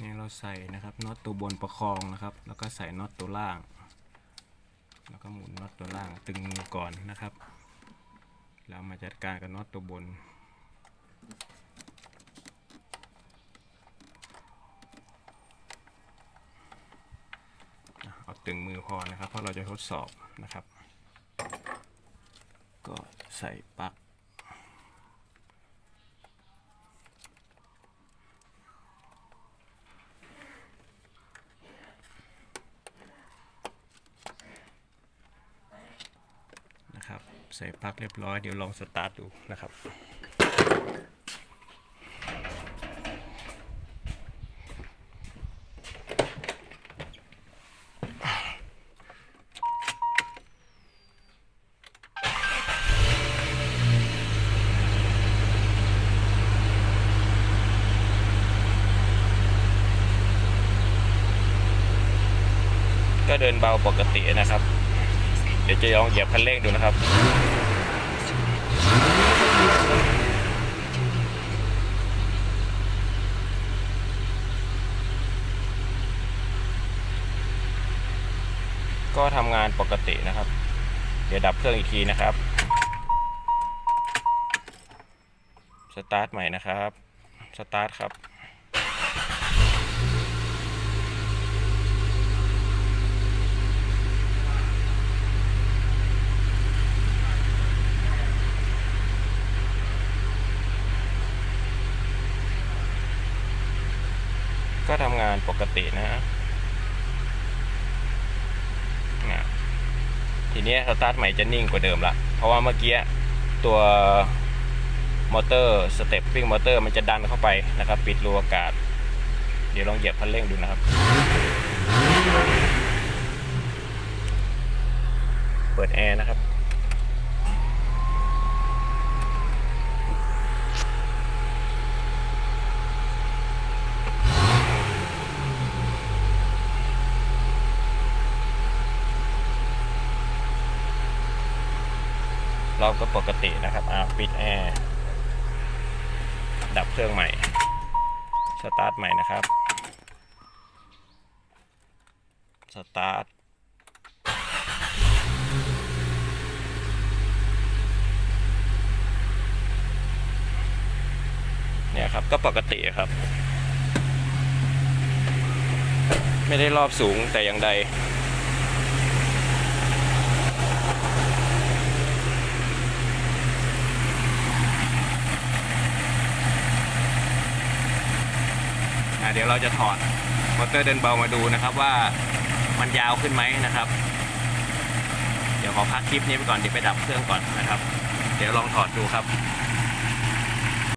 นี่เราใส่นะครับน็อตตัวบนประคองนะครับ แล้วก็ใส่น็อตตัวล่าง แล้วก็หมุนน็อตตัวล่างตึงมือก่อนนะครับ แล้วมาจัดการกับน็อตตัวบนเอาตึงมือพอนะครับ เพราะเราจะทดสอบนะครับ ก็ใส่ปลั๊กนะครับ ใส่ปลั๊กเรียบร้อยเดี๋ยวลองสตาร์ทดูนะครับก็เดินเบาปกตินะครับ ดี๋ยวจะลองเหยียบคันเร่งดูนะครับ ก็ทำงานปกตินะครับ เดี๋ยวดับเครื่องอีกทีนะครับ สตาร์ทใหม่นะครับ สตาร์ทครับ ก็ทำงานปกตินะนี่ยทีนี้สตาร์ทใหม่จะนิ่งกว่าเดิมละ เพราะว่าเมื่อกี้ตัวมอเตอร์สเต็ปปิ้งมอเตอร์มันจะดันเข้าไปนะครับ ปิดรูอากาศ เดี๋ยวลองเหยียบคันเร่งดูนะครับ เปิดแอร์นะครับ รอบก็ปกตินะครับอ่าปิดแอร์ดับเครื่องใหม่ สตาร์ทใหม่นะครับ สตาร์ทเนี่ยครับ ก็ปกติครับ ไม่ได้รอบสูงแต่อย่างใด เดี๋ยวเราจะถอดมอเตอร์เดินเบามาดูนะครับว่ามันยาวขึ้นไหมนะครับ เดี๋ยวขอพักคลิปนี้ไปก่อนเดี๋ยวไปดับเครื่องก่อนนะครับ เดี๋ยวลองถอดดูครับ